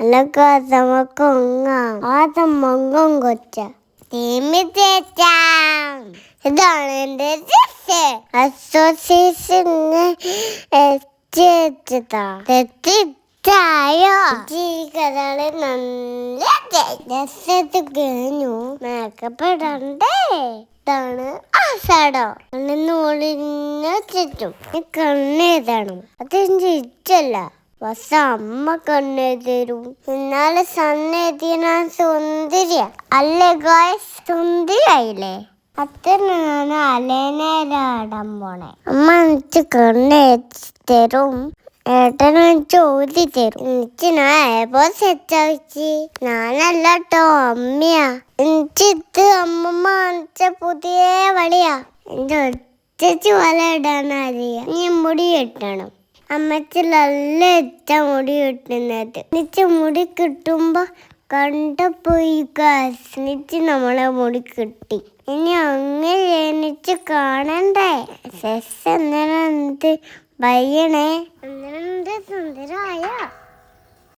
അലക്കാത്തമക്കൊങ്ങ ആതമൊങ്ങം കൊച്ച. തീമി തേച്ചാം ഇതാണ് ഡ്രസ് അസോസിയേഷന് എത്തിച്ചതാ തെറ്റിച്ചായോ നല്ല രസത്ത് കഴിഞ്ഞു. മേക്കപ്പെടണ്ടേ ഇതാണ് ആസാടോ കണ്ണിന്ന് ഒളിഞ്ഞ ചുറ്റും. അതെന്റെ ഇഷ്ടല്ല പക്ഷെ അമ്മ കണ്ണെഴുതരും എന്നാൽ സണ്ണെഴുതിയ സുന്ദരിയ. അല്ലേ ഗോയ്സ് സുന്ദരിയായില്ലേ? അത്തനാണ് അലേനേരാടാൻ പോണേ അമ്മ എനിക്ക് കണ്ണെഴുതി തരും ചോദി തരും. എനിക്ക് ഞാൻ ഏപ്പോ സെറ്റാക്കി ഞാനല്ല കേട്ടോ അമ്മയാ. എനിക്ക് ഇത് അമ്മമ്മ പുതിയ വളിയാ. എന്റെ ഒറ്റ വല ഇടാനറിയാം നീ മുടി കെട്ടണം. അമ്മച്ചി നല്ല ഇച്ച മുടി കിട്ടുന്നത്. നിച്ച് മുടി കിട്ടുമ്പോ കണ്ടപ്പോയി കസ്നിച്ച് നമ്മളെ മുടി കിട്ടി. ഇനി അങ്ങനെ ജനിച്ച് കാണണ്ടേ? സെസ് എന്ത് ഭയണേ എന്തിനാ സുന്ദരമായ